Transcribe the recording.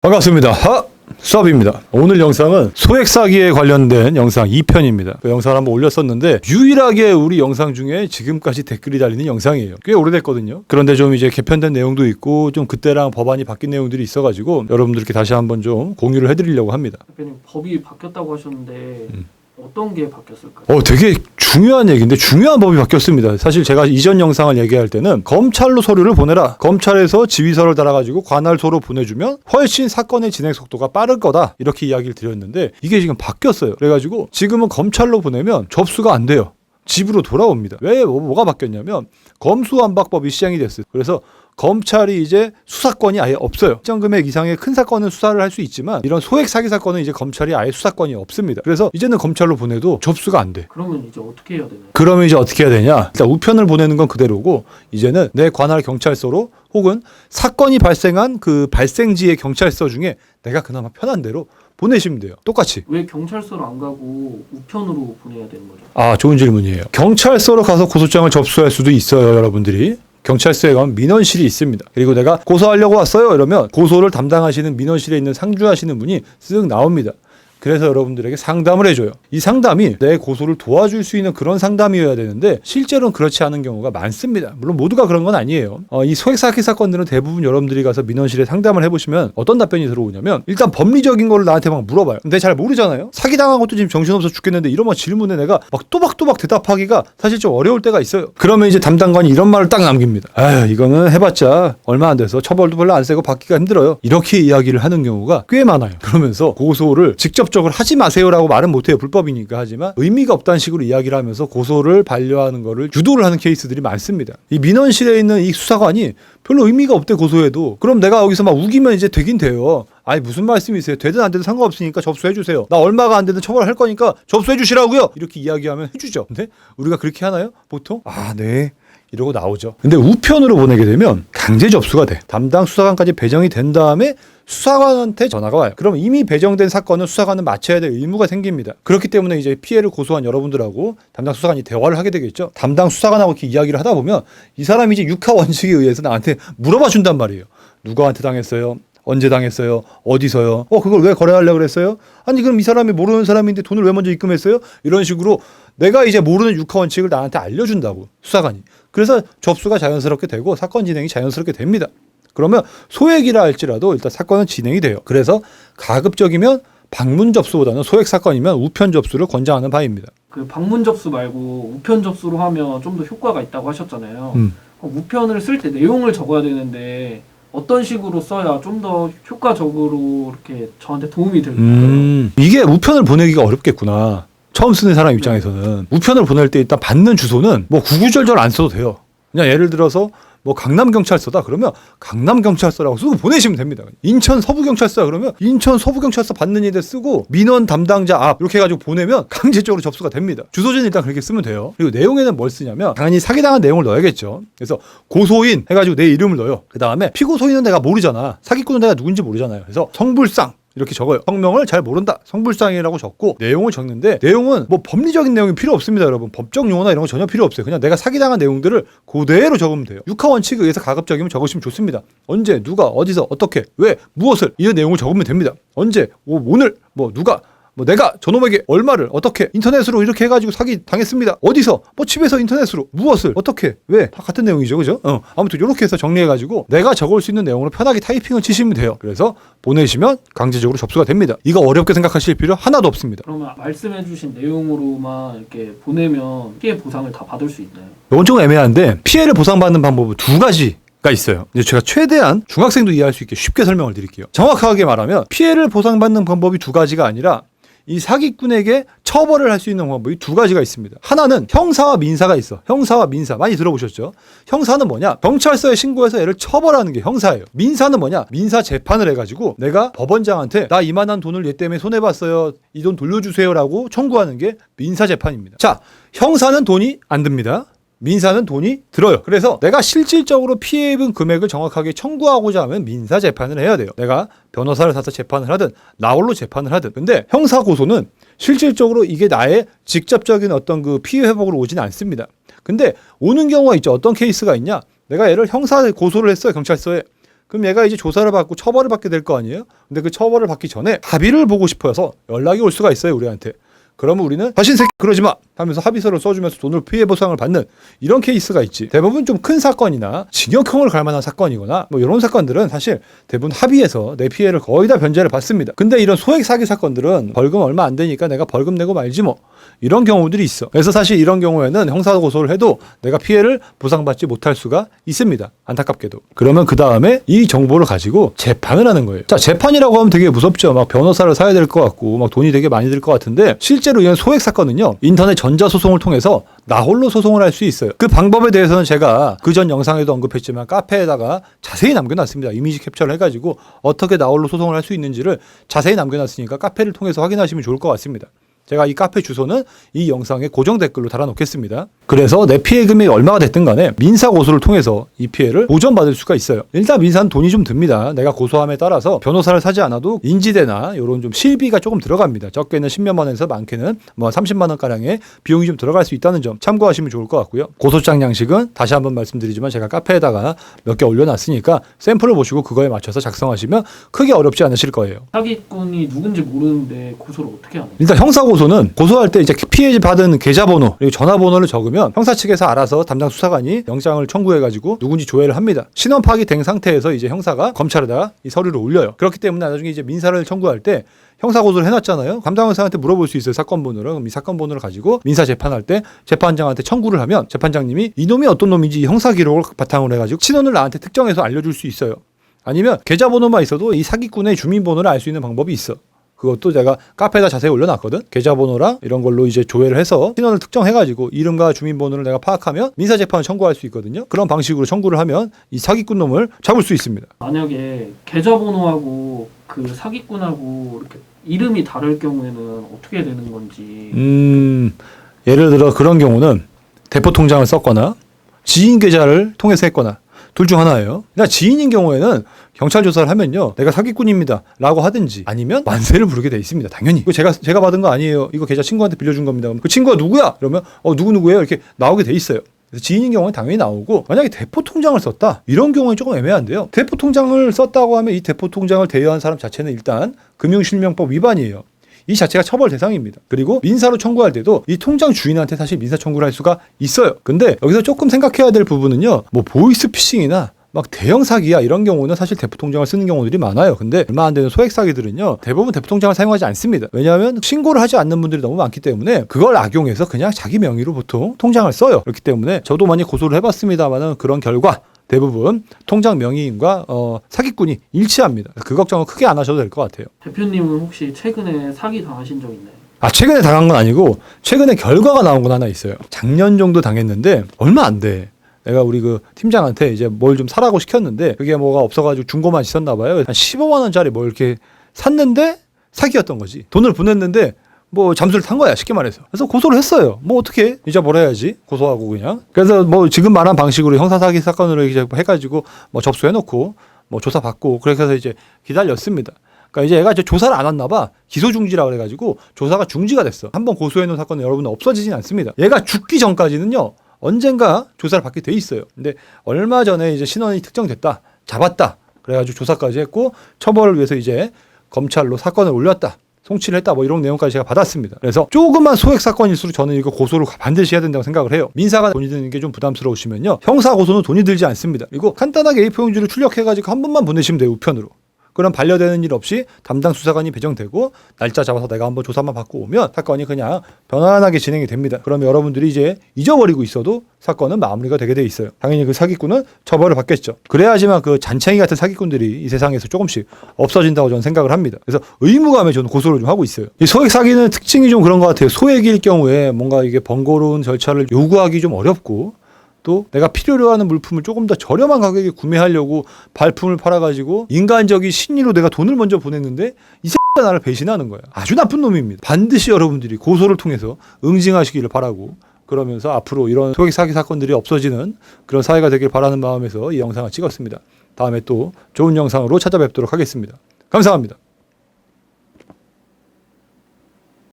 반갑습니다. 하! 수업입니다. 오늘 영상은 소액 사기에 관련된 영상 2편입니다. 그 영상을 한번 올렸었는데 유일하게 우리 영상 중에 지금까지 댓글이 달리는 영상이에요. 꽤 오래됐거든요. 그런데 좀 이제 개편된 내용도 있고 좀 그때랑 법안이 바뀐 내용들이 있어가지고 여러분들께 다시 한번 좀 공유를 해드리려고 합니다. 대표님 법이 바뀌었다고 하셨는데 음. 어떤 게 바뀌었을까요? 어, 되게 중요한 얘기인데 중요한 법이 바뀌었습니다. 사실 제가 이전 영상을 얘기할 때는 검찰로 서류를 보내라. 검찰에서 지휘서를 달아가지고 관할소로 보내주면 훨씬 사건의 진행 속도가 빠를 거다. 이렇게 이야기를 드렸는데 이게 지금 바뀌었어요. 그래가지고 지금은 검찰로 보내면 접수가 안 돼요. 집으로 돌아옵니다. 왜 뭐- 뭐가 바뀌었냐면 검수완박법이 시행이 됐어요. 그래서 검찰이 이제 수사권이 아예 없어요. 일정 금액 이상의 큰 사건은 수사를 할 수 있지만 이런 소액 사기 사건은 이제 검찰이 아예 수사권이 없습니다. 그래서 이제는 검찰로 보내도 접수가 안 돼. 그러면 이제 어떻게 해야 되나요? 그러면 이제 어떻게 해야 되냐? 일단 우편을 보내는 건 그대로고 이제는 내 관할 경찰서로 혹은 사건이 발생한 그 발생지의 경찰서 중에 내가 그나마 편한 대로 보내시면 돼요. 똑같이. 왜 경찰서로 안 가고 우편으로 보내야 되는 거죠? 아, 좋은 질문이에요. 경찰서로 가서 고소장을 접수할 수도 있어요, 여러분들이. 경찰서에 가면 민원실이 있습니다. 그리고 내가 고소하려고 왔어요. 이러면 고소를 담당하시는 민원실에 있는 상주하시는 분이 쓱 나옵니다. 그래서 여러분들에게 상담을 해줘요. 이 상담이 내 고소를 도와줄 수 있는 그런 상담이어야 되는데 실제로는 그렇지 않은 경우가 많습니다. 물론 모두가 그런 건 아니에요. 어, 이 소액 사 기 사건들은 대부분 여러분들이 가서 민원실에 상담을 해보시면 어떤 답변이 들어오냐면 일단 법리적인 거를 나한테 막 물어봐요. 근데 잘 모르잖아요. 사기 당한 것도 지금 정신없어 죽겠는데 이런 막 질문에 내가 막 또박또박 대답하기가 사실 좀 어려울 때가 있어요. 그러면 이제 담당관이 이런 말을 딱 남깁니다. 아, 이거는 해봤자 얼마 안 돼서 처벌도 별로 안 세고 받기가 힘들어요. 이렇게 이야기를 하는 경우가 꽤 많아요. 그러면서 고소를 직접 적으로 하지 마세요라고 말은 못해요. 불법이니까 하지만 의미가 없다는 식으로 이야기를 하면서 고소를 반려하는 거를 유도를 하는 케이스들이 많습니다. 이 민원실에 있는 이 수사관이 별로 의미가 없대 고소해도 그럼 내가 여기서 막 우기면 이제 되긴 돼요. 아니 무슨 말씀이세요? 되든 안 되든 상관없으니까 접수해 주세요. 나 얼마가 안 되든 처벌할 거니까 접수해 주시라고요. 이렇게 이야기하면 해주죠. 근데 우리가 그렇게 하나요? 보통 아 네. 이러고 나오죠. 근데 우편으로 보내게 되면 강제 접수가 돼. 담당 수사관까지 배정이 된 다음에 수사관한테 전화가 와요. 그럼 이미 배정된 사건은 수사관은 마쳐야 될 의무가 생깁니다. 그렇기 때문에 이제 피해를 고소한 여러분들하고 담당 수사관이 대화를 하게 되겠죠. 담당 수사관하고 이렇게 이야기를 하다 보면 이 사람이 이제 육하 원칙에 의해서 나한테 물어봐 준단 말이에요. 누구한테 당했어요? 언제 당했어요? 어디서요? 어, 그걸 왜 거래하려고 그랬어요? 아니, 그럼 이 사람이 모르는 사람인데 돈을 왜 먼저 입금했어요? 이런 식으로 내가 이제 모르는 육하 원칙을 나한테 알려준다고, 수사관이. 그래서 접수가 자연스럽게 되고 사건 진행이 자연스럽게 됩니다. 그러면 소액이라 할지라도 일단 사건은 진행이 돼요. 그래서 가급적이면 방문 접수보다는 소액 사건이면 우편 접수를 권장하는 바입니다. 그 방문 접수 말고 우편 접수로 하면 좀 더 효과가 있다고 하셨잖아요. 음. 그럼 우편을 쓸 때 내용을 적어야 되는데 어떤 식으로 써야 좀 더 효과적으로 이렇게 저한테 도움이 될까요? 음, 이게 우편을 보내기가 어렵겠구나. 처음 쓰는 사람 입장에서는 우편을 보낼 때 일단 받는 주소는 뭐 구구절절 안 써도 돼요. 그냥 예를 들어서 뭐 강남 경찰서다 그러면 강남 경찰서라고 쓰고 보내시면 됩니다. 인천 서부 경찰서야 그러면 인천 서부 경찰서 받는 일에 쓰고 민원 담당자 앞 이렇게 해가지고 보내면 강제적으로 접수가 됩니다. 주소지는 일단 그렇게 쓰면 돼요. 그리고 내용에는 뭘 쓰냐면 당연히 사기당한 내용을 넣어야겠죠. 그래서 고소인 해가지고 내 이름을 넣어요. 그 다음에 피고소인은 내가 모르잖아. 사기꾼은 내가 누군지 모르잖아요. 그래서 성불상 이렇게 적어요. 성명을 잘 모른다. 성불상이라고 적고 내용을 적는데 내용은 뭐 법리적인 내용이 필요 없습니다, 여러분. 법적 용어나 이런 거 전혀 필요 없어요. 그냥 내가 사기당한 내용들을 그대로 적으면 돼요. 육하 원칙에 의해서 가급적이면 적으시면 좋습니다. 언제, 누가, 어디서, 어떻게, 왜, 무엇을 이런 내용을 적으면 됩니다. 언제, 뭐, 오늘, 뭐 누가 뭐 내가 저놈에게 얼마를 어떻게 인터넷으로 이렇게 해가지고 사기 당했습니다. 어디서? 뭐 집에서 인터넷으로 무엇을 어떻게 왜? 다 같은 내용이죠, 그죠? 어, 아무튼 이렇게 해서 정리해가지고 내가 적을 수 있는 내용으로 편하게 타이핑을 치시면 돼요. 그래서 보내시면 강제적으로 접수가 됩니다. 이거 어렵게 생각하실 필요 하나도 없습니다. 그러면 말씀해주신 내용으로만 이렇게 보내면 피해 보상을 다 받을 수 있나요? 이건 좀 애매한데 피해를 보상받는 방법은 두 가지. 가 있어요. 이제 제가 최대한 중학생도 이해할 수 있게 쉽게 설명을 드릴게요. 정확하게 말하면 피해를 보상받는 방법이 두 가지가 아니라 이 사기꾼에게 처벌을 할 수 있는 방법이 두 가지가 있습니다. 하나는 형사와 민사가 있어. 형사와 민사 많이 들어보셨죠? 형사는 뭐냐? 경찰서에 신고해서 얘를 처벌하는 게 형사예요. 민사는 뭐냐? 민사 재판을 해가지고 내가 법원장한테 나 이만한 돈을 얘 때문에 손해 봤어요. 이 돈 돌려주세요라고 청구하는 게 민사 재판입니다. 자, 형사는 돈이 안 듭니다. 민사는 돈이 들어요. 그래서 내가 실질적으로 피해 입은 금액을 정확하게 청구하고자 하면 민사 재판을 해야 돼요. 내가 변호사를 사서 재판을 하든 나홀로 재판을 하든. 근데 형사 고소는 실질적으로 이게 나의 직접적인 어떤 그 피해 회복으로 오지는 않습니다. 근데 오는 경우가 있죠. 어떤 케이스가 있냐? 내가 얘를 형사 고소를 했어요. 경찰서에. 그럼 얘가 이제 조사를 받고 처벌을 받게 될 거 아니에요? 근데 그 처벌을 받기 전에 합의를 보고 싶어서 연락이 올 수가 있어요, 우리한테. 그러면 우리는 다신 새끼 그러지 마 하면서 합의서를 써주면서 돈을 피해 보상을 받는 이런 케이스가 있지. 대부분 좀 큰 사건이나 징역형을 갈 만한 사건이거나 뭐 이런 사건들은 사실 대부분 합의해서 내 피해를 거의 다 변제를 받습니다. 근데 이런 소액 사기 사건들은 벌금 얼마 안 되니까 내가 벌금 내고 말지 뭐 이런 경우들이 있어. 그래서 사실 이런 경우에는 형사 고소를 해도 내가 피해를 보상받지 못할 수가 있습니다. 안타깝게도. 그러면 그 다음에 이 정보를 가지고 재판을 하는 거예요. 자, 재판이라고 하면 되게 무섭죠. 막 변호사를 사야 될 것 같고 막 돈이 되게 많이 들 것 같은데 실제 로 이런 소액 사건은요. 인터넷 전자 소송을 통해서 나 홀로 소송을 할 수 있어요. 그 방법에 대해서는 제가 그 전 영상에도 언급했지만 카페에다가 자세히 남겨놨습니다. 이미지 캡처를 해가지고 어떻게 나 홀로 소송을 할 수 있는지를 자세히 남겨놨으니까 카페를 통해서 확인하시면 좋을 것 같습니다. 제가 이 카페 주소는 이 영상에 고정 댓글로 달아놓겠습니다. 그래서 내 피해 금액이 얼마가 됐든 간에 민사 고소를 통해서 이 피해를 보전받을 수가 있어요. 일단 민사는 돈이 좀 듭니다. 내가 고소함에 따라서 변호사를 사지 않아도 인지대나 이런 좀 실비가 조금 들어갑니다. 적게는 10몇만 원에서 많게는 뭐 30만 원 가량의 비용이 좀 들어갈 수 있다는 점 참고하시면 좋을 것 같고요. 고소장 양식은 다시 한번 말씀드리지만 제가 카페에다가 몇 개 올려놨으니까 샘플을 보시고 그거에 맞춰서 작성하시면 크게 어렵지 않으실 거예요. 사기꾼이 누군지 모르는데 고소를 어떻게 거예요? 일단 형사 고소는 고소할 때 이제 피해 받은 계좌번호 그리고 전화번호를 적으면 형사 측에서 알아서 담당 수사관이 영장을 청구해 가지고 누군지 조회를 합니다. 신원 파악이 된 상태에서 이제 형사가 검찰에다가 이 서류를 올려요. 그렇기 때문에 나중에 이제 민사를 청구할 때 형사 고소를 해놨잖아요. 담당 형사한테 물어볼 수 있어요. 사건 번호를 그럼 이 사건 번호를 가지고 민사 재판할 때 재판장한테 청구를 하면 재판장님이 이놈이 어떤 놈인지 이 형사 기록을 바탕으로 해가지고 신원을 나한테 특정해서 알려줄 수 있어요. 아니면 계좌번호만 있어도 이 사기꾼의 주민번호를 알 수 있는 방법이 있어. 그것도 제가 카페에다 자세히 올려놨거든. 계좌번호랑 이런 걸로 이제 조회를 해서 신원을 특정해가지고 이름과 주민번호를 내가 파악하면 민사재판을 청구할 수 있거든요. 그런 방식으로 청구를 하면 이 사기꾼 놈을 잡을 수 있습니다. 만약에 계좌번호하고 그 사기꾼하고 이렇게 이름이 다를 경우에는 어떻게 되는 건지 음, 예를 들어 그런 경우는 대포 통장을 썼거나 지인 계좌를 통해서 했거나 둘 중 하나예요. 그러니까 지인인 경우에는 경찰 조사를 하면요, 내가 사기꾼입니다 라고 하든지 아니면 만세를 부르게 돼 있습니다. 당연히 이거 제가 제가 받은 거 아니에요. 이거 계좌 친구한테 빌려준 겁니다. 그 친구가 누구야? 그러면 어 누구 누구예요? 이렇게 나오게 돼 있어요. 지인인 경우는 당연히 나오고 만약에 대포 통장을 썼다 이런 경우는 조금 애매한데요. 대포 통장을 썼다고 하면 이 대포 통장을 대여한 사람 자체는 일단 금융실명법 위반이에요. 이 자체가 처벌 대상입니다. 그리고 민사로 청구할 때도 이 통장 주인한테 사실 민사 청구를 할 수가 있어요. 근데 여기서 조금 생각해야 될 부분은요. 뭐 보이스피싱이나 막 대형 사기야 이런 경우는 사실 대포 통장을 쓰는 경우들이 많아요. 근데 얼마 안 되는 소액 사기들은요. 대부분 대포 통장을 사용하지 않습니다. 왜냐하면 신고를 하지 않는 분들이 너무 많기 때문에 그걸 악용해서 그냥 자기 명의로 보통 통장을 써요. 그렇기 때문에 저도 많이 고소를 해봤습니다만은 그런 결과 대부분 통장 명의인과 어, 사기꾼이 일치합니다. 그 걱정은 크게 안 하셔도 될 것 같아요. 대표님은 혹시 최근에 사기 당하신 적 있나요? 아 최근에 당한 건 아니고 최근에 결과가 나온 건 하나 있어요. 작년 정도 당했는데 얼마 안 돼. 내가 우리 그 팀장한테 이제 뭘 좀 사라고 시켰는데 그게 뭐가 없어가지고 중고만 있었나 봐요. 한 15만 원짜리 뭘 이렇게 샀는데 사기였던 거지. 돈을 보냈는데 뭐 잠수를 탄 거야 쉽게 말해서. 그래서 고소를 했어요. 뭐 어떻게 잊어버려야지 고소하고 그냥. 그래서 뭐 지금 말한 방식으로 형사 사기 사건으로 이제 해가지고 뭐 접수해 놓고 뭐 조사 받고 그렇게 해서 이제 기다렸습니다. 그러니까 이제 얘가 이제 조사를 안 왔나 봐. 기소 중지라 그래가지고 조사가 중지가 됐어. 한번 고소해 놓은 사건은 여러분은 없어지진 않습니다. 얘가 죽기 전까지는요. 언젠가 조사를 받게 돼 있어요. 근데 얼마 전에 이제 신원이 특정됐다. 잡았다. 그래가지고 조사까지 했고 처벌을 위해서 이제 검찰로 사건을 올렸다. 송치를 했다. 뭐 이런 내용까지 제가 받았습니다. 그래서 조그만 소액 사건일수록 저는 이거 고소를 반드시 해야 된다고 생각을 해요. 민사가 돈이 드는 게 좀 부담스러우시면요. 형사 고소는 돈이 들지 않습니다. 그리고 간단하게 A4 용지를 출력해가지고 한 번만 보내시면 돼요. 우편으로. 그럼 반려되는 일 없이 담당 수사관이 배정되고 날짜 잡아서 내가 한번 조사만 받고 오면 사건이 그냥 편안하게 진행이 됩니다. 그러면 여러분들이 이제 잊어버리고 있어도 사건은 마무리가 되게 돼 있어요. 당연히 그 사기꾼은 처벌을 받겠죠. 그래야지만 그 잔챙이 같은 사기꾼들이 이 세상에서 조금씩 없어진다고 저는 생각을 합니다. 그래서 의무감에 저는 고소를 좀 하고 있어요. 이 소액 사기는 특징이 좀 그런 것 같아요. 소액일 경우에 뭔가 이게 번거로운 절차를 요구하기 좀 어렵고 또 내가 필요로 하는 물품을 조금 더 저렴한 가격에 구매하려고 발품을 팔아가지고 인간적인 신의로 내가 돈을 먼저 보냈는데 이 새끼가 나를 배신하는 거야. 아주 나쁜 놈입니다. 반드시 여러분들이 고소를 통해서 응징하시기를 바라고 그러면서 앞으로 이런 소액 사기 사건들이 없어지는 그런 사회가 되길 바라는 마음에서 이 영상을 찍었습니다. 다음에 또 좋은 영상으로 찾아뵙도록 하겠습니다. 감사합니다.